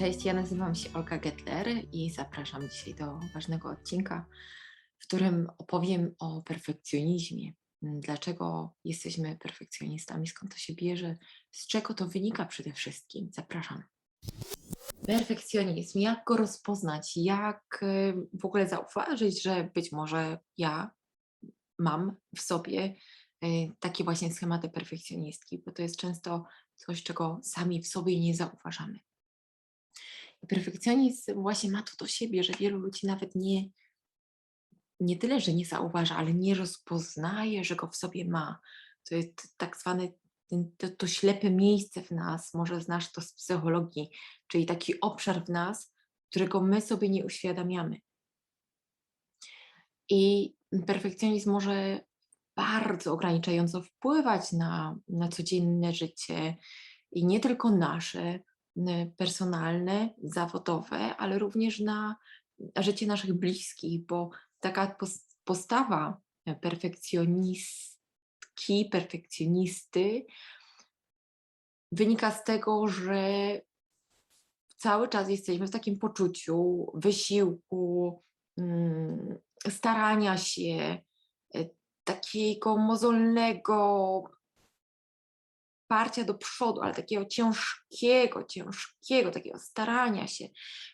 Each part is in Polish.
Cześć, ja nazywam się Olga Getler i zapraszam dzisiaj do ważnego odcinka, w którym opowiem o perfekcjonizmie. Dlaczego jesteśmy perfekcjonistami, skąd to się bierze, z czego to wynika przede wszystkim. Zapraszam. Perfekcjonizm, jak go rozpoznać, jak y, w ogóle zauważyć, że być może ja mam w sobie y, takie właśnie schematy perfekcjonistki, bo to jest często coś, czego sami w sobie nie zauważamy. Perfekcjonizm właśnie ma to do siebie, że wielu ludzi nawet nie, nie tyle, że nie zauważa, ale nie rozpoznaje, że go w sobie ma. To jest tak zwane to, to ślepe miejsce w nas, może znasz to z psychologii, czyli taki obszar w nas, którego my sobie nie uświadamiamy. I perfekcjonizm może bardzo ograniczająco wpływać na, na codzienne życie i nie tylko nasze, personalne, zawodowe, ale również na życie naszych bliskich, bo taka pos- postawa e, perfekcjonistki, perfekcjonisty wynika z tego, że cały czas jesteśmy w takim poczuciu wysiłku, mm, starania się, e, takiego mozolnego parcia do przodu, ale takiego ciężkiego, ciężkiego, takiego starania się,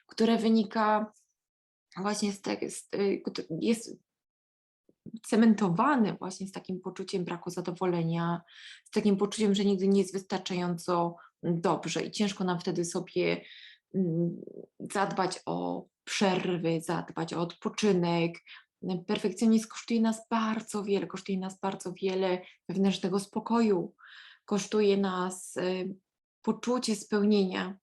które wynika właśnie z tego, y, jest cementowany właśnie z takim poczuciem braku zadowolenia, z takim poczuciem, że nigdy nie jest wystarczająco dobrze i ciężko nam wtedy sobie mm, zadbać o przerwy, zadbać o odpoczynek. Perfekcjonizm kosztuje nas bardzo wiele, kosztuje nas bardzo wiele wewnętrznego spokoju, kosztuje nas y, poczucie spełnienia,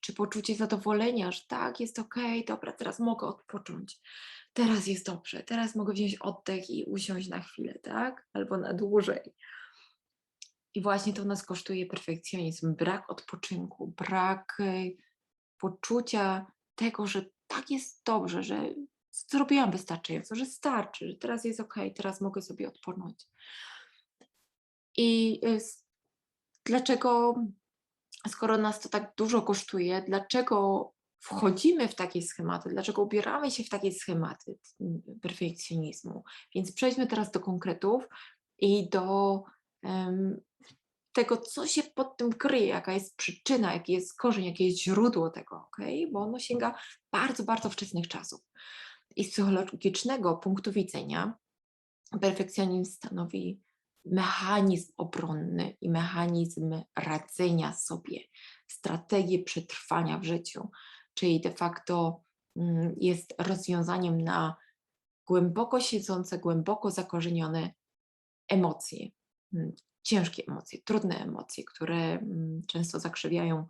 czy poczucie zadowolenia, że tak, jest okej, dobra, teraz mogę odpocząć, teraz jest dobrze, teraz mogę wziąć oddech i usiąść na chwilę, tak? Albo na dłużej. I właśnie to nas kosztuje perfekcjonizm, brak odpoczynku, brak y, poczucia tego, że tak jest dobrze, że zrobiłam wystarczająco, że starczy, że teraz jest okej, teraz mogę sobie odpocząć. I y, dlaczego skoro nas to tak dużo kosztuje, dlaczego wchodzimy w takie schematy, dlaczego ubieramy się w takie schematy perfekcjonizmu. Więc przejdźmy teraz do konkretów i do em, tego, co się pod tym kryje, jaka jest przyczyna, jaki jest korzeń, jakie jest źródło tego, ok? Bo ono sięga bardzo, bardzo wczesnych czasów. I z psychologicznego punktu widzenia perfekcjonizm stanowi mechanizm obronny i mechanizm radzenia sobie, strategię przetrwania w życiu, czyli de facto mm, jest rozwiązaniem na głęboko siedzące, głęboko zakorzenione emocje, mm, ciężkie emocje, trudne emocje, które mm, często zakrzywiają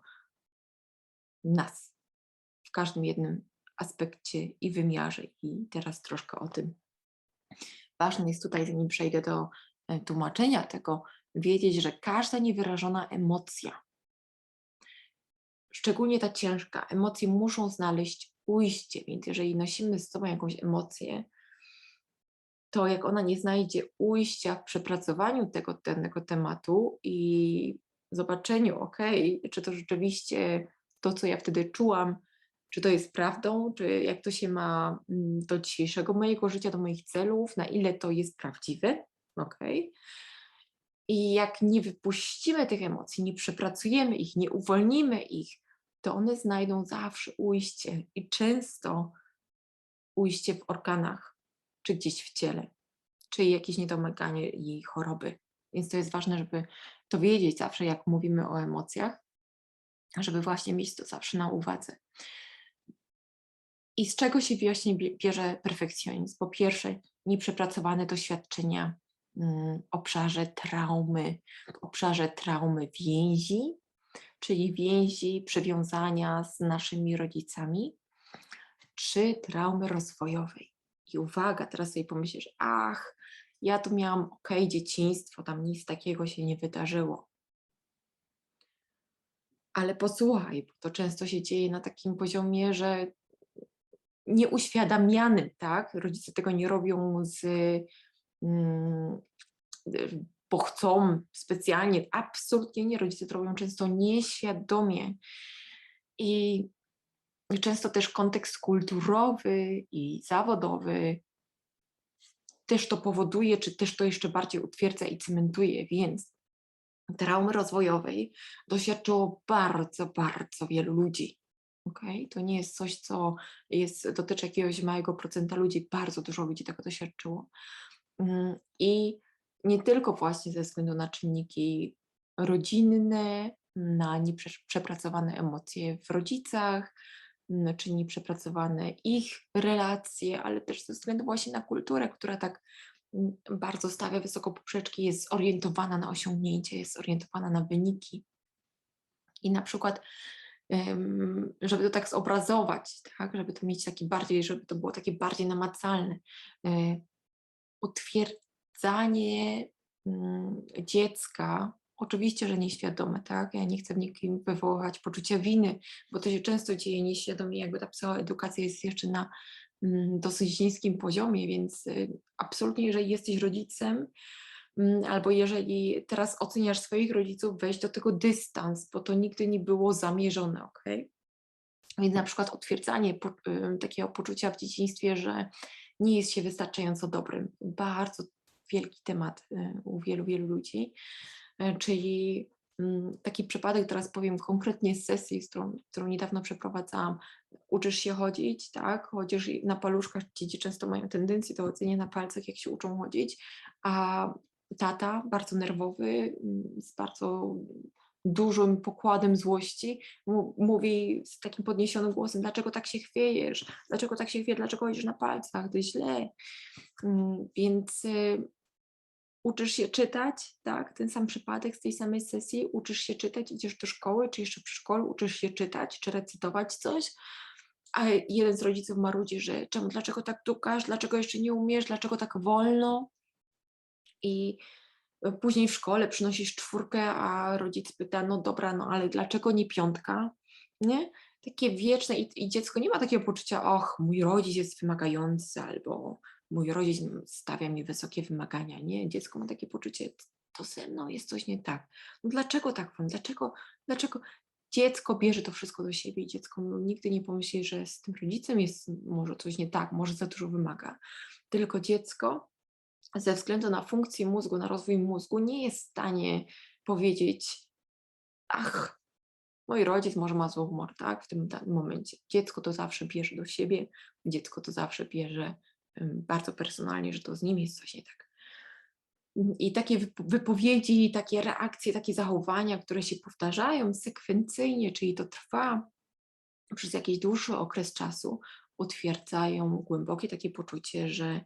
nas w każdym jednym aspekcie i wymiarze. I teraz troszkę o tym ważne jest tutaj, zanim przejdę do tłumaczenia tego, wiedzieć, że każda niewyrażona emocja, szczególnie ta ciężka, emocje muszą znaleźć ujście, więc jeżeli nosimy z sobą jakąś emocję, to jak ona nie znajdzie ujścia w przepracowaniu tego danego tematu i zobaczeniu, ok, czy to rzeczywiście to, co ja wtedy czułam, czy to jest prawdą, czy jak to się ma mm, do dzisiejszego mojego życia, do moich celów, na ile to jest prawdziwe, ok. I jak nie wypuścimy tych emocji, nie przepracujemy ich, nie uwolnimy ich, to one znajdą zawsze ujście i często ujście w organach, czy gdzieś w ciele, czy jakieś niedomaganie i choroby. Więc to jest ważne, żeby to wiedzieć zawsze, jak mówimy o emocjach, żeby właśnie mieć to zawsze na uwadze. I z czego się właśnie bie- bierze perfekcjonizm? Po pierwsze, nieprzepracowane doświadczenia obszarze traumy, obszarze traumy więzi, czyli więzi, przywiązania z naszymi rodzicami, czy traumy rozwojowej. I uwaga, teraz sobie pomyślisz, ach, ja tu miałam ok, dzieciństwo, tam nic takiego się nie wydarzyło. Ale posłuchaj, bo to często się dzieje na takim poziomie, że nieuświadamianym, tak? Rodzice tego nie robią z, bo chcą specjalnie, absolutnie nie. Rodzice to robią często nieświadomie. I często też kontekst kulturowy i zawodowy też to powoduje, czy też to jeszcze bardziej utwierdza i cementuje, więc traumy rozwojowej doświadczyło bardzo, bardzo wielu ludzi. Okay? To nie jest coś, co jest, dotyczy jakiegoś małego procenta ludzi, bardzo dużo ludzi tego doświadczyło. Mm, I nie tylko właśnie ze względu na czynniki rodzinne, na nieprzepracowane emocje w rodzicach, czy nieprzepracowane ich relacje, ale też ze względu właśnie na kulturę, która tak mm, bardzo stawia wysoko poprzeczki, jest zorientowana na osiągnięcie, jest zorientowana na wyniki. I na przykład, żeby to tak zobrazować, tak, żeby to mieć taki bardziej, żeby to było takie bardziej namacalne, e, utwierdzanie mm, dziecka, oczywiście, że nieświadome, tak? Ja nie chcę w nikim wywoływać poczucia winy, bo to się często dzieje nieświadomie, jakby ta psychoedukacja jest jeszcze na mm, dosyć niskim poziomie, więc y, absolutnie, jeżeli jesteś rodzicem, mm, albo jeżeli teraz oceniasz swoich rodziców, weź do tego dystans, bo to nigdy nie było zamierzone, ok? Więc na przykład utwierdzanie po, y, takiego poczucia w dzieciństwie, że nie jest się wystarczająco dobrym. Bardzo wielki temat y, u wielu, wielu ludzi. E, czyli mm, taki przypadek, teraz powiem konkretnie z sesji, z którą, którą niedawno przeprowadzałam. Uczysz się chodzić, tak? Chodzisz na paluszkach, dzieci często mają tendencję do chodzenia na palcach, jak się uczą chodzić, a tata, bardzo nerwowy, mm, z bardzo dużym pokładem złości, mówi z takim podniesionym głosem, dlaczego tak się chwiejesz, dlaczego tak się chwieje, dlaczego chodzisz na palcach, to źle. Mm, więc y, uczysz się czytać, tak, ten sam przypadek z tej samej sesji, uczysz się czytać, idziesz do szkoły, czy jeszcze przy szkole uczysz się czytać, czy recytować coś, a jeden z rodziców marudzi, że czemu, dlaczego tak tukasz, dlaczego jeszcze nie umiesz, dlaczego tak wolno? I później w szkole przynosisz czwórkę, a rodzic pyta, no dobra, no ale dlaczego nie piątka, nie? Takie wieczne i, i dziecko nie ma takiego poczucia, och, mój rodzic jest wymagający, albo mój rodzic stawia mi wysokie wymagania, nie? Dziecko ma takie poczucie, to ze mną jest coś nie tak. No dlaczego tak wam? Dlaczego, dlaczego dziecko bierze to wszystko do siebie i dziecko nigdy nie pomyśli, że z tym rodzicem jest może coś nie tak, może za dużo wymaga. Tylko dziecko ze względu na funkcję mózgu, na rozwój mózgu nie jest w stanie powiedzieć ach, mój rodzic może ma zły humor, tak, w tym momencie. Dziecko to zawsze bierze do siebie, dziecko to zawsze bierze bardzo personalnie, że to z nim jest coś nie tak. I takie wypowiedzi, takie reakcje, takie zachowania, które się powtarzają sekwencyjnie, czyli to trwa przez jakiś dłuższy okres czasu, utwierdzają głębokie takie poczucie, że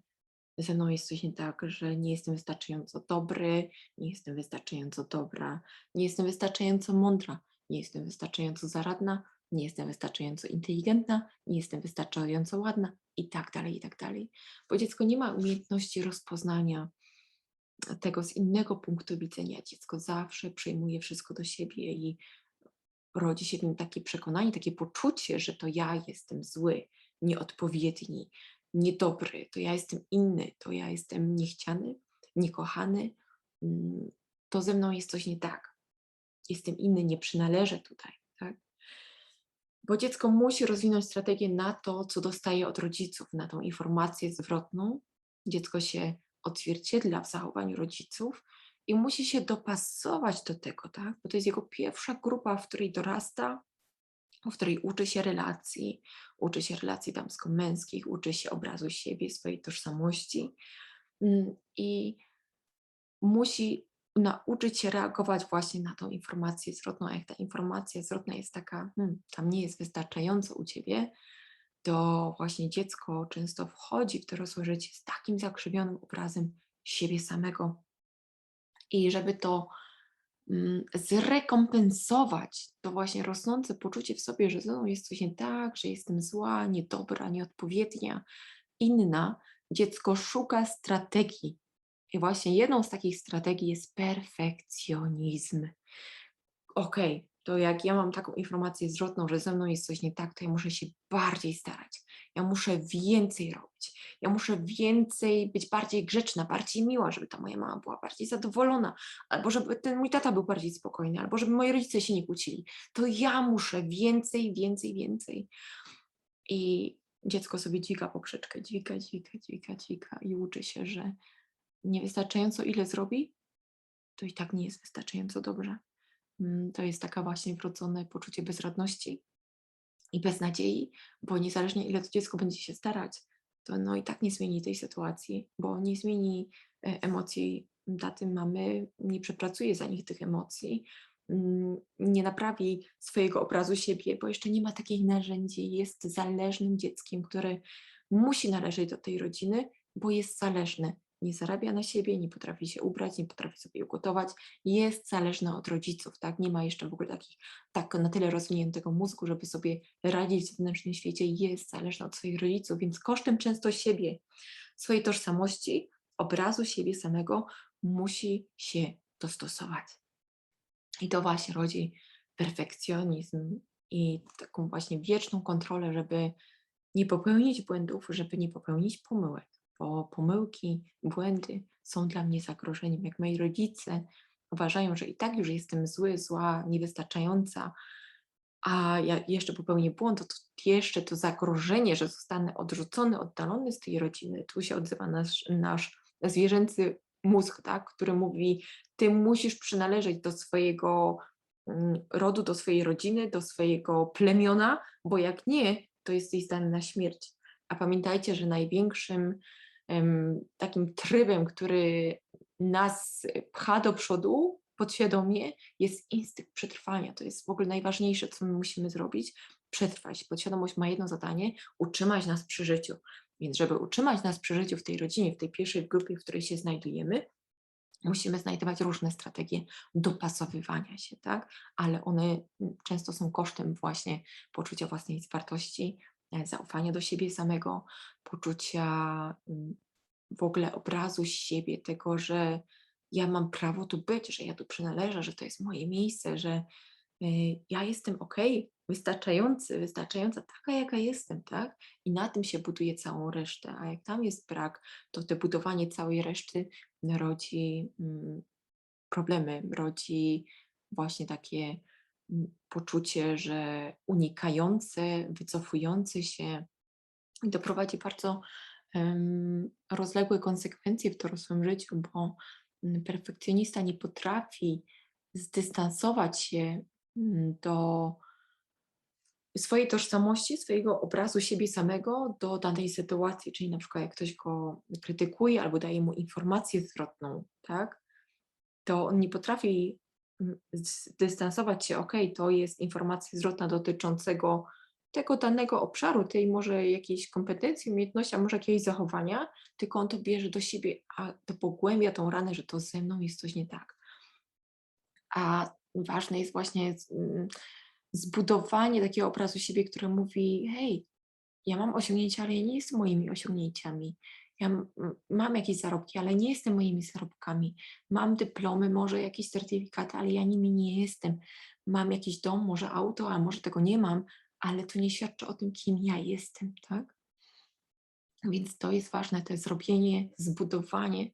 ze mną jest coś nie tak, że nie jestem wystarczająco dobry, nie jestem wystarczająco dobra, nie jestem wystarczająco mądra, nie jestem wystarczająco zaradna, nie jestem wystarczająco inteligentna, nie jestem wystarczająco ładna i tak dalej, i tak dalej. Bo dziecko nie ma umiejętności rozpoznania tego z innego punktu widzenia. Dziecko zawsze przyjmuje wszystko do siebie i rodzi się w nim takie przekonanie, takie poczucie, że to ja jestem zły, nieodpowiedni, niedobry, to ja jestem inny, to ja jestem niechciany, niekochany, mm, to ze mną jest coś nie tak. Jestem inny, nie przynależę tutaj. Tak? Bo dziecko musi rozwinąć strategię na to, co dostaje od rodziców, na tą informację zwrotną. Dziecko się odzwierciedla w zachowaniu rodziców i musi się dopasować do tego, tak? bo to jest jego pierwsza grupa, w której dorasta, w której uczy się relacji, uczy się relacji damsko-męskich, uczy się obrazu siebie, swojej tożsamości mm, i musi nauczyć się reagować właśnie na tą informację zwrotną. Jak ta informacja zwrotna jest taka, hmm, tam nie jest wystarczająco u ciebie, to właśnie dziecko często wchodzi w dorosłe życie z takim zakrzywionym obrazem siebie samego. I żeby to zrekompensować, to właśnie rosnące poczucie w sobie, że ze mną jest coś nie tak, że jestem zła, niedobra, nieodpowiednia, inna, dziecko szuka strategii i właśnie jedną z takich strategii jest perfekcjonizm. Okej, okay, to jak ja mam taką informację zwrotną, że ze mną jest coś nie tak, to ja muszę się bardziej starać. Ja muszę więcej robić. Ja muszę więcej być bardziej grzeczna, bardziej miła, żeby ta moja mama była bardziej zadowolona, albo żeby ten mój tata był bardziej spokojny, albo żeby moi rodzice się nie kłócili. To ja muszę więcej, więcej, więcej. I dziecko sobie dźwiga poprzeczkę, dźwiga, dźwiga, dźwiga, dźwiga i uczy się, że niewystarczająco ile zrobi, to i tak nie jest wystarczająco dobrze. Mm, To jest taka właśnie wrodzone poczucie bezradności i beznadziei, bo niezależnie ile to dziecko będzie się starać, to no i tak nie zmieni tej sytuacji, bo nie zmieni e, emocji taty, mamy, nie przepracuje za nich tych emocji, mm, nie naprawi swojego obrazu siebie, bo jeszcze nie ma takich narzędzi, jest zależnym dzieckiem, które musi należeć do tej rodziny, bo jest zależny. Nie zarabia na siebie, nie potrafi się ubrać, nie potrafi sobie ugotować, jest zależny od rodziców, tak? Nie ma jeszcze w ogóle takich, tak na tyle rozwiniętego mózgu, żeby sobie radzić w zewnętrznym świecie, jest zależny od swoich rodziców, więc kosztem często siebie, swojej tożsamości, obrazu siebie samego musi się dostosować. I to właśnie rodzi perfekcjonizm i taką właśnie wieczną kontrolę, żeby nie popełnić błędów, żeby nie popełnić pomyłek, bo pomyłki, błędy są dla mnie zagrożeniem. Jak moi rodzice uważają, że i tak już jestem zły, zła, niewystarczająca, a ja jeszcze popełnię błąd, to, to jeszcze to zagrożenie, że zostanę odrzucony, oddalony z tej rodziny, tu się odzywa nasz, nasz zwierzęcy mózg, tak, który mówi, ty musisz przynależeć do swojego mm, rodu, do swojej rodziny, do swojego plemiona, bo jak nie, to jesteś zdany na śmierć. A pamiętajcie, że największym takim trybem, który nas pcha do przodu podświadomie, jest instynkt przetrwania. To jest w ogóle najważniejsze, co my musimy zrobić. Przetrwać. Podświadomość ma jedno zadanie, utrzymać nas przy życiu. Więc żeby utrzymać nas przy życiu w tej rodzinie, w tej pierwszej grupie, w której się znajdujemy, musimy znajdować różne strategie dopasowywania się, tak? Ale one często są kosztem właśnie poczucia własnej wartości, zaufania do siebie samego, poczucia mm, w ogóle obrazu siebie, tego, że ja mam prawo tu być, że ja tu przynależę, że to jest moje miejsce, że y, ja jestem ok, wystarczający, wystarczająca taka, jaka jestem, tak? I na tym się buduje całą resztę. A jak tam jest brak, to te budowanie całej reszty rodzi mm, problemy, rodzi właśnie takie poczucie, że unikające, wycofujące się doprowadzi bardzo em, rozległe konsekwencje w dorosłym życiu, bo mm, perfekcjonista nie potrafi zdystansować się mm, do swojej tożsamości, swojego obrazu siebie samego do danej sytuacji, czyli na przykład jak ktoś go krytykuje albo daje mu informację zwrotną, tak, to on nie potrafi zdystansować się, ok, to jest informacja zwrotna dotyczącego tego danego obszaru, tej może jakiejś kompetencji, umiejętności, a może jakiegoś zachowania, tylko on to bierze do siebie, a to pogłębia tą ranę, że to ze mną jest coś nie tak. A ważne jest właśnie mm, zbudowanie takiego obrazu siebie, który mówi: Hej, ja mam osiągnięcia, ale ja nie jestem moimi osiągnięciami. Ja mam jakieś zarobki, ale nie jestem moimi zarobkami. Mam dyplomy, może jakieś certyfikaty, ale ja nimi nie jestem. Mam jakiś dom, może auto, a może tego nie mam, ale to nie świadczy o tym, kim ja jestem, tak? Więc to jest ważne, to zrobienie, zbudowanie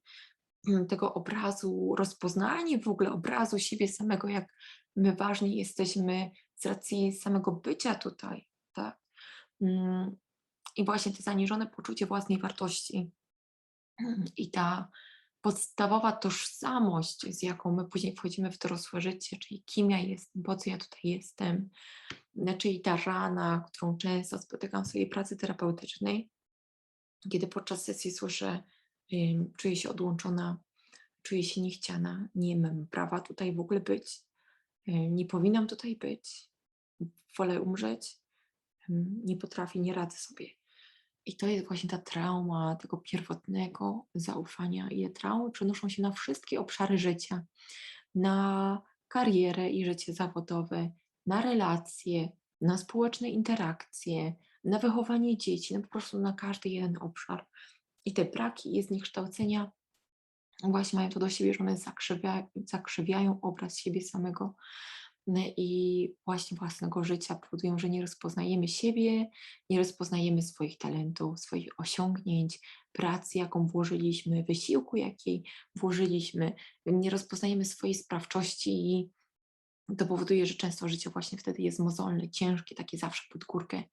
mm, tego obrazu, rozpoznanie w ogóle obrazu siebie samego, jak my ważni jesteśmy z racji samego bycia tutaj, tak? Mm, I właśnie to zaniżone poczucie własnej wartości i ta podstawowa tożsamość, z jaką my później wchodzimy w dorosłe życie, czyli kim ja jestem, po co ja tutaj jestem, czyli ta rana, którą często spotykam w swojej pracy terapeutycznej, kiedy podczas sesji słyszę, czuję się odłączona, czuję się niechciana, nie mam prawa tutaj w ogóle być, nie powinnam tutaj być, wolę umrzeć, nie potrafię, nie radzę sobie. I to jest właśnie ta trauma tego pierwotnego zaufania. I te traumy przenoszą się na wszystkie obszary życia, na karierę i życie zawodowe, na relacje, na społeczne interakcje, na wychowanie dzieci, no po prostu na każdy jeden obszar. I te braki i zniekształcenia właśnie mają to do siebie, że one zakrzywia, zakrzywiają obraz siebie samego i właśnie własnego życia powodują, że nie rozpoznajemy siebie, nie rozpoznajemy swoich talentów, swoich osiągnięć, pracy, jaką włożyliśmy, wysiłku, jaki włożyliśmy, nie rozpoznajemy swojej sprawczości i to powoduje, że często życie właśnie wtedy jest mozolne, ciężkie, takie zawsze pod górkę.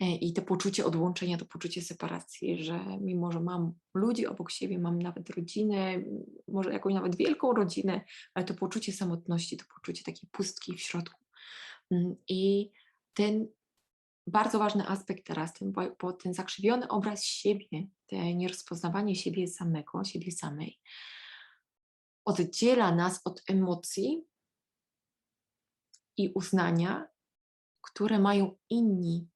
E, I to poczucie odłączenia, to poczucie separacji, że mimo, że mam ludzi obok siebie, mam nawet rodzinę, może jakąś nawet wielką rodzinę, ale to poczucie samotności, to poczucie takiej pustki w środku. Mm, I ten bardzo ważny aspekt teraz, ten, bo, bo ten zakrzywiony obraz siebie, te nierozpoznawanie siebie samego, siebie samej, oddziela nas od emocji i uznania, które mają inni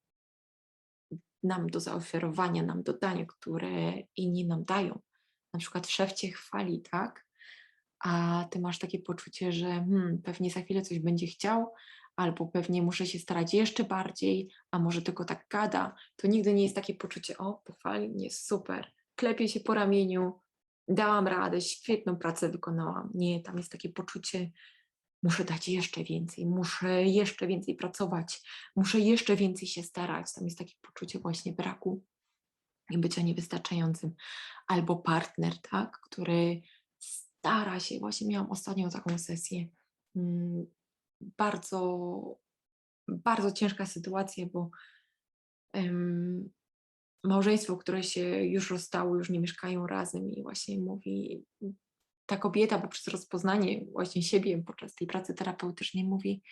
nam do zaoferowania, nam do dania, które inni nam dają. Na przykład szef cię chwali, tak? A ty masz takie poczucie, że hmm, pewnie za chwilę coś będzie chciał, albo pewnie muszę się starać jeszcze bardziej, a może tylko tak gada. To nigdy nie jest takie poczucie, o, pochwali mnie, super, klepie się po ramieniu, dałam radę, świetną pracę wykonałam. Nie, tam jest takie poczucie, muszę dać jeszcze więcej, muszę jeszcze więcej pracować, muszę jeszcze więcej się starać. Tam jest takie poczucie właśnie braku i bycia niewystarczającym. Albo partner, tak, który stara się, właśnie miałam ostatnią taką sesję, mm, bardzo, bardzo ciężka sytuacja, bo em, małżeństwo, które się już rozstało, już nie mieszkają razem i właśnie mówi, ta kobieta poprzez rozpoznanie właśnie siebie podczas tej pracy terapeutycznej mówi,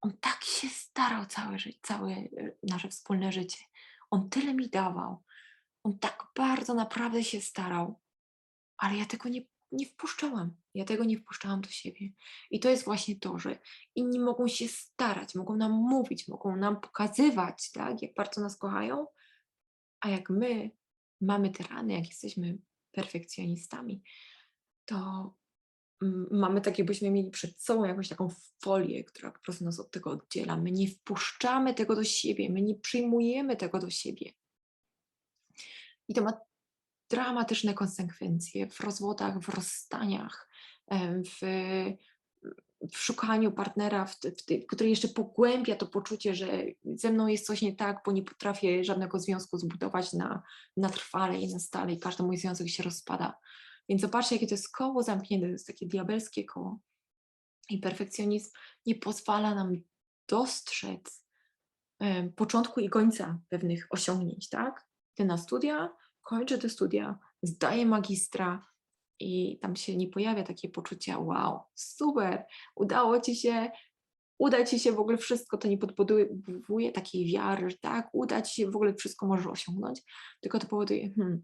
on tak się starał całe, ży- całe e, nasze wspólne życie. On tyle mi dawał. On tak bardzo naprawdę się starał, ale ja tego nie, nie wpuszczałam. Ja tego nie wpuszczałam do siebie. I to jest właśnie to, że inni mogą się starać, mogą nam mówić, mogą nam pokazywać, tak, jak bardzo nas kochają, a jak my mamy te rany, jak jesteśmy perfekcjonistami, to mm, mamy tak, jakbyśmy mieli przed sobą jakąś taką folię, która po prostu nas od tego oddziela. My nie wpuszczamy tego do siebie, my nie przyjmujemy tego do siebie. I to ma dramatyczne konsekwencje w rozwodach, w rozstaniach, w, w szukaniu partnera, w, w, który jeszcze pogłębia to poczucie, że ze mną jest coś nie tak, bo nie potrafię żadnego związku zbudować na, na trwale i na stale i każdy mój związek się rozpada. Więc zobaczcie, jakie to jest koło zamknięte, to jest takie diabelskie koło. I perfekcjonizm nie pozwala nam dostrzec em, początku i końca pewnych osiągnięć, tak? Idę na studia, kończę te studia, zdaję magistra i tam się nie pojawia takie poczucie, wow, super, udało ci się, uda ci się w ogóle wszystko, to nie podbudowuje takiej wiary, że tak, uda ci się, w ogóle wszystko możesz osiągnąć, tylko to powoduje, hmm,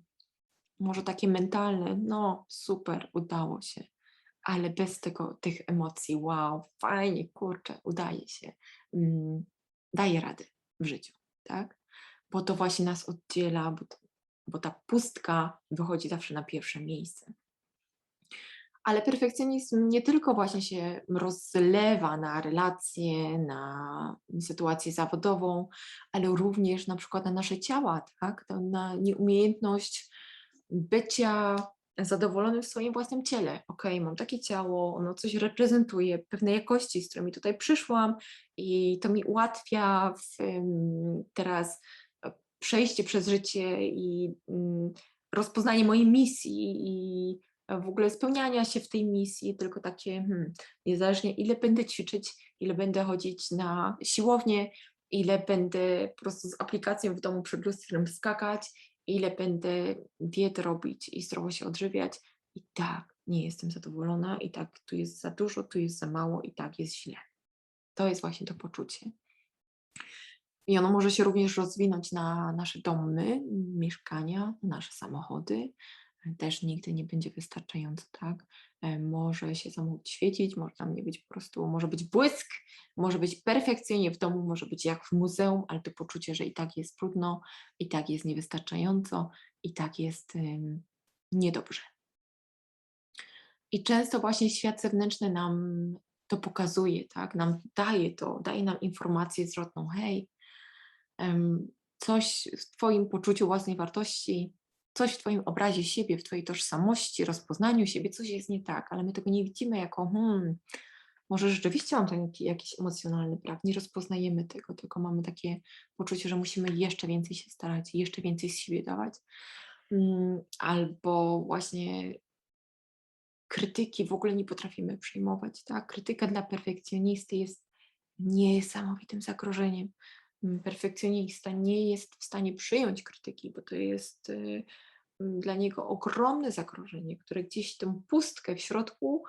może takie mentalne, no super, udało się, ale bez tego, tych emocji, wow, fajnie, kurczę, udaje się, mm, daje radę w życiu, tak? Bo to właśnie nas oddziela, bo, to, bo ta pustka wychodzi zawsze na pierwsze miejsce. Ale perfekcjonizm nie tylko właśnie się rozlewa na relacje, na sytuację zawodową, ale również na przykład na nasze ciała, tak? To na nieumiejętność bycia zadowolonym w swoim własnym ciele. Ok, mam takie ciało, ono coś reprezentuje, pewne jakości, z którymi tutaj przyszłam i to mi ułatwia w, teraz e, przejście przez życie i mm, rozpoznanie mojej misji i w ogóle spełniania się w tej misji, tylko takie, hmm, niezależnie ile będę ćwiczyć, ile będę chodzić na siłownię, ile będę po prostu z aplikacją w domu przed lustrem skakać, ile będę diet robić i zdrowo się odżywiać, i tak nie jestem zadowolona, i tak tu jest za dużo, tu jest za mało, i tak jest źle. To jest właśnie to poczucie. I ono może się również rozwinąć na nasze domy, mieszkania, nasze samochody. Też nigdy nie będzie wystarczająco, tak? E, Może się samochód świecić, może tam nie być po prostu, może być błysk, może być perfekcyjnie w domu, może być jak w muzeum, ale to poczucie, że i tak jest trudno, i tak jest niewystarczająco, i tak jest niedobrze. I często właśnie świat zewnętrzny nam to pokazuje, tak? Nam daje to, daje nam informację zwrotną, hej, coś w Twoim poczuciu własnej wartości, coś w Twoim obrazie siebie, w Twojej tożsamości, rozpoznaniu siebie, coś jest nie tak, ale my tego nie widzimy jako, hmm, może rzeczywiście mam taki jakiś emocjonalny brak, nie rozpoznajemy tego, tylko mamy takie poczucie, że musimy jeszcze więcej się starać, jeszcze więcej z siebie dawać. Mm, Albo właśnie krytyki w ogóle nie potrafimy przyjmować. Tak? Krytyka dla perfekcjonisty jest niesamowitym zagrożeniem. Perfekcjonista nie jest w stanie przyjąć krytyki, bo to jest dla niego ogromne zagrożenie, które gdzieś tę pustkę w środku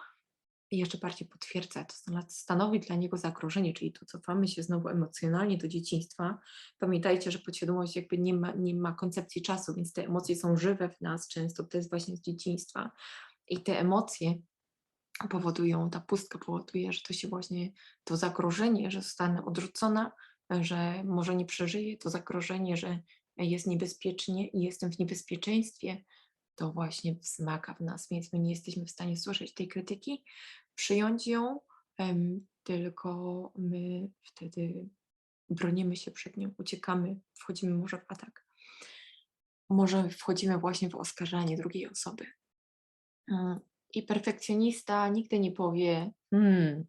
jeszcze bardziej potwierdza. To stano- stanowi dla niego zagrożenie, czyli tu cofamy się znowu emocjonalnie do dzieciństwa. Pamiętajcie, że podświadomość jakby nie ma, nie ma koncepcji czasu, więc te emocje są żywe w nas często, to jest właśnie z dzieciństwa. I te emocje powodują, ta pustka powoduje, że to się właśnie, to zagrożenie, że zostanę odrzucona, że może nie przeżyję, to zagrożenie, że jest niebezpiecznie i jestem w niebezpieczeństwie, to właśnie wzmaga w nas, więc my nie jesteśmy w stanie słyszeć tej krytyki, przyjąć ją, tylko my wtedy bronimy się przed nią, uciekamy, wchodzimy może w atak. Może wchodzimy właśnie w oskarżanie drugiej osoby. Mm, I perfekcjonista nigdy nie powie, hmm,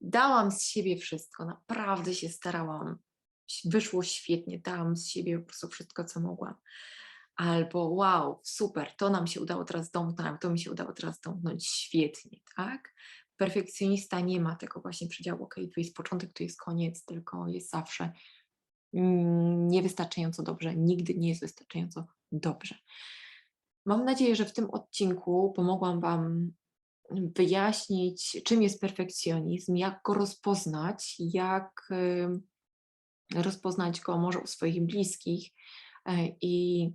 dałam z siebie wszystko, naprawdę się starałam, wyszło świetnie, dałam z siebie po prostu wszystko, co mogłam. Albo wow, super, to nam się udało teraz domknąć, to mi się udało teraz domknąć świetnie, tak? Perfekcjonista nie ma tego właśnie przedziału, ok, tu jest początek, tu jest koniec, tylko jest zawsze mm, niewystarczająco dobrze, nigdy nie jest wystarczająco dobrze. Mam nadzieję, że w tym odcinku pomogłam Wam wyjaśnić, czym jest perfekcjonizm, jak go rozpoznać, jak rozpoznać go może u swoich bliskich. E, I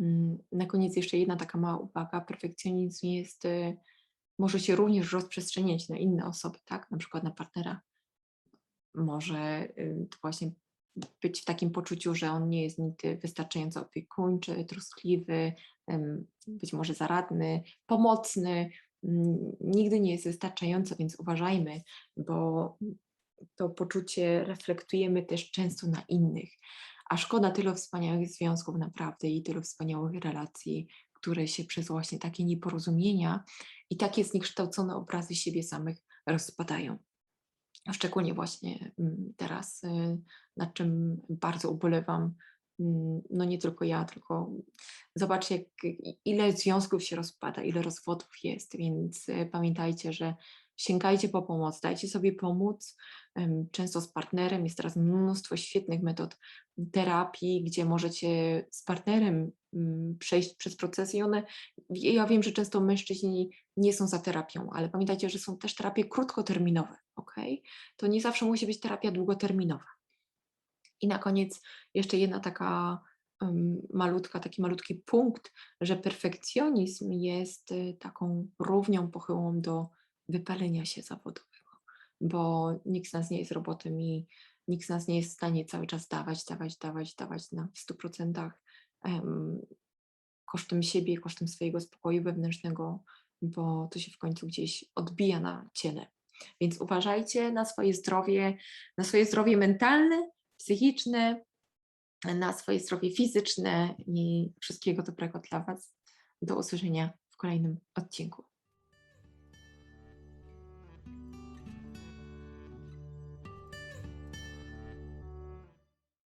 mm, na koniec jeszcze jedna taka mała uwaga. Perfekcjonizm jest, e, może się również rozprzestrzeniać na inne osoby, tak? Na przykład na partnera. Może to właśnie być w takim poczuciu, że on nie jest nigdy wystarczająco opiekuńczy, troskliwy, być może zaradny, pomocny, nigdy nie jest wystarczająco, więc uważajmy, bo to poczucie reflektujemy też często na innych. A szkoda tylu wspaniałych związków naprawdę i tylu wspaniałych relacji, które się przez właśnie takie nieporozumienia i takie zniekształcone obrazy siebie samych rozpadają. Szczególnie właśnie mm, teraz, y, nad czym bardzo ubolewam, no nie tylko ja, tylko zobaczcie, ile związków się rozpada, ile rozwodów jest, więc y, pamiętajcie, że sięgajcie po pomoc, dajcie sobie pomóc, często z partnerem, jest teraz mnóstwo świetnych metod terapii, gdzie możecie z partnerem mm, przejść przez proces i one, ja wiem, że często mężczyźni nie są za terapią, ale pamiętajcie, że są też terapie krótkoterminowe, ok? To nie zawsze musi być terapia długoterminowa. I na koniec jeszcze jedna taka malutka, taki malutki punkt, że perfekcjonizm jest y, taką równią pochyłą do wypalenia się zawodowego, bo nikt z nas nie jest robotem i nikt z nas nie jest w stanie cały czas dawać, dawać, dawać, dawać na w 100% em, kosztem siebie, kosztem swojego spokoju wewnętrznego, bo to się w końcu gdzieś odbija na ciele. Więc uważajcie na swoje zdrowie, na swoje zdrowie mentalne, psychiczne, na swoje zdrowie fizyczne i wszystkiego dobrego dla Was. Do usłyszenia w kolejnym odcinku.